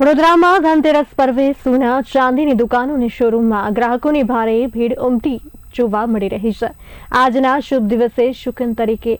વડોદરામાં ધનતેરસ પર્વે સોના, ચાંદીની દુકાનોની શોરૂમમાં ગ્રાહકોની ભારે ભીડ ઉમટી જોવા મળી રહી છે. આજના શુભ દિવસે શુકન તરીકે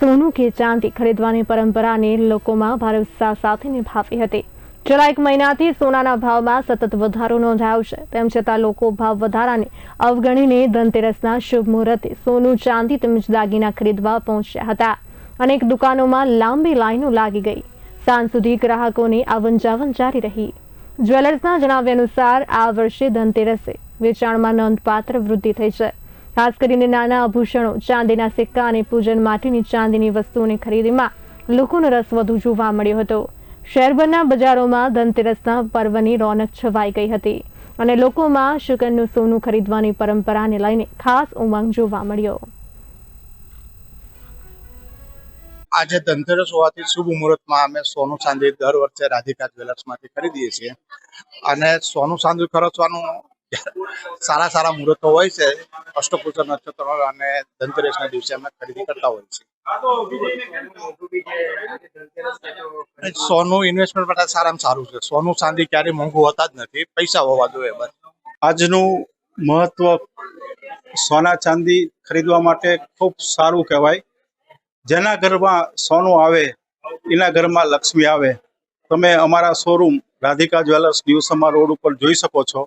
સોનું કે ચાંદી ખરીદવાની પરંપરાને લોકોમાં ભારે ઉત્સાહ સાથે નિભાવી હતી. છેલ્લા એક મહિનાથી સોનાના ભાવમાં સતત વધારો નોંધાયો છે. તેમ છતાં લોકો ભાવ વધારાને અવગણીને ધનતેરસના શુભ મુહૂર્તે સોનું, ચાંદી તેમજ દાગીના ખરીદવા પહોંચ્યા હતા. અનેક દુકાનોમાં લાંબી લાઈનો લાગી ગઈ. સાંજ સુધી ગ્રાહકોની આવન જાવન જારી રહી. જ્વેલર્સના જણાવ્યા અનુસાર, આ વર્ષે ધનતેરસે વેચાણમાં નોંધપાત્ર વૃદ્ધિ થઈ છે. ખાસ કરીને નાના આભૂષણો, ચાંદીના સિક્કા અને પૂજન માટેની ચાંદીની વસ્તુઓની ખરીદીમાં લોકોનો રસ વધુ જોવા મળ્યો હતો. શહેરભરના બજારોમાં ધનતેરસના પર્વની રોનક છવાઈ ગઈ હતી અને લોકોમાં શુકનનું સોનું ખરીદવાની પરંપરાને લઈને ખાસ ઉમંગ જોવા મળ્યો. આજે ધનતેરસ હોવાથી શુભ મુહૂર્તમાં અમે સોનું ચાંદી દર વર્ષે રાધિકા જ્વેલર્સમાંથી ખરીદીએ છીએ. અને સોનું ચાંદી ખર્ચવાનું સારા સારા મુહૂર્તો હોય છે. અષ્ટપૂજન નક્ષત્ર અને ધનતેરસના દિવસે અમે ખરીદી કરતા હોય છીએ. સોનું ઇન્વેસ્ટમેન્ટ માટે સારામાં સારું છે. સોનું ચાંદી ક્યારેય મોંઘું હોતા જ નથી. પૈસા હોવા જોઈએ બસ. આજનું મહત્વ સોના ચાંદી ખરીદવા માટે ખૂબ સારું કહેવાય. જેના ઘરમાં સોનું આવે, એના ઘરમાં લક્ષ્મી આવે, તમે અમારા શોરૂમ રાધિકા જ્વેલર્સ ન્યૂસમા રોડ ઉપર જોઈ શકો છો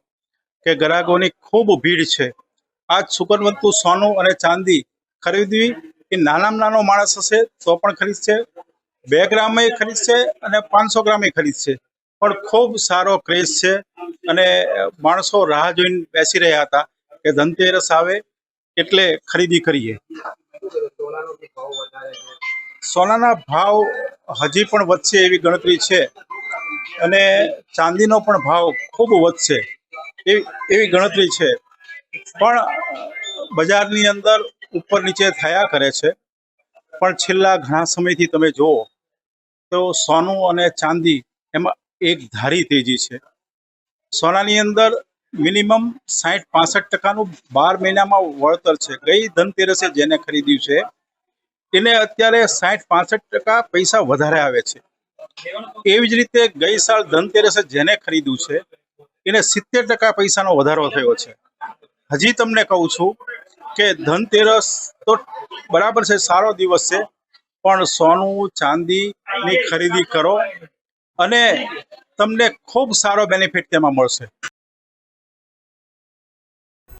કે ગ્રાહકોની ખૂબ ભીડ છે. આજ સુકનવંતુ સોનું અને ચાંદી ખરીદવી એ નાનામાં નાનો માણસ હશે તો પણ ખરીદશે, બે ગ્રામે ખરીદશે અને પાંચસો ગ્રામે ખરીદશે. પણ ખૂબ સારો ક્રેઝ છે અને માણસો રાહ જોઈને બેસી રહ્યા હતા કે ધનતેરસ આવે એટલે ખરીદી કરીએ. સોનાના ભાવ હજી પણ વધશે એવી ગણતરી છે અને ચાંદીનો પણ ભાવ ખૂબ વધશે એવી એવી ગણતરી છે. પણ બજારની અંદર ઉપર નીચે થયા કરે છે. પણ છેલ્લા ઘણા સમયથી તમે જુઓ તો સોનું અને ચાંદી એમાં એક ધારી તેજી છે. સોનાની અંદર મિનિમમ સાઠ પાસઠ ટકાનું બાર મહિનામાં વળતર છે. ગઈ ધનતેરસે જેને ખરીદ્યું છે, એને અત્યારે સાઠ પાસઠ ટકા પૈસા વધારે આવે છે. એવી જ રીતે ગઈ સાલ ધનતેરસે જેને ખરીદ્યું છે, એને સિત્તેર ટકા પૈસાનો વધારો થયો છે. હજી તમને કહું છું કે ધનતેરસ તો બરાબર છે, સારો દિવસ છે, પણ સોનું, ચાંદીની ખરીદી કરો અને તમને ખૂબ સારો બેનિફિટ તેમાં મળશે.